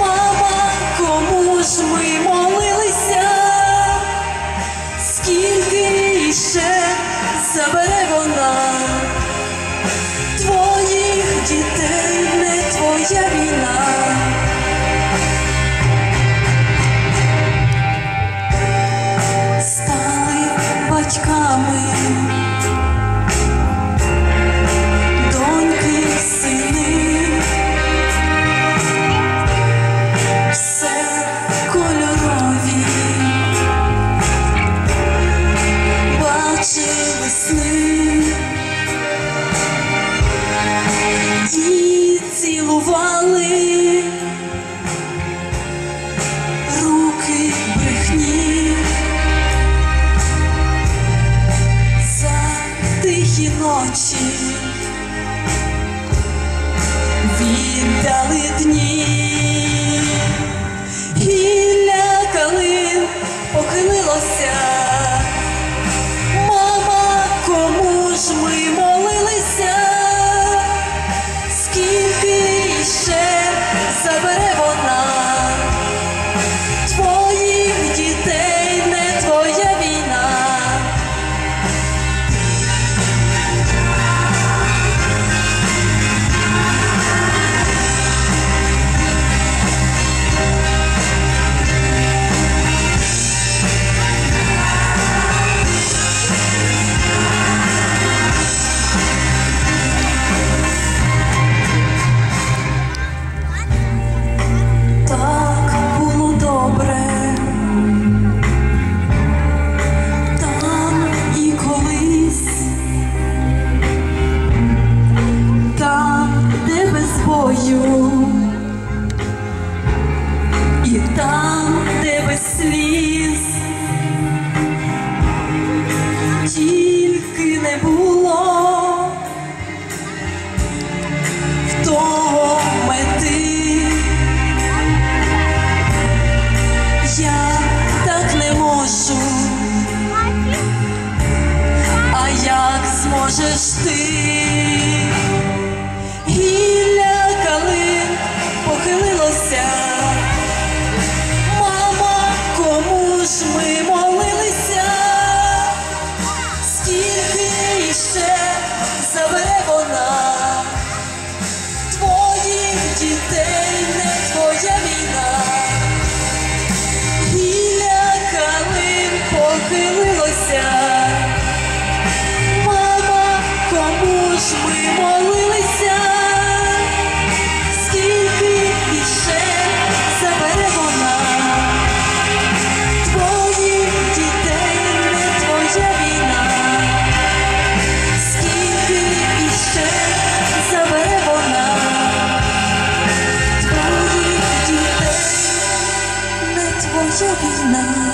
мама, кому ж ми молилися, скільки ще забере вона твоїх дітей, не твоя війна. Стали батьками. і цілували руки брехні за тихі ночі віддали дні. Ta. дітей не війна, біля калин похилилося, мама, кому ж ми можемо? 就闭门。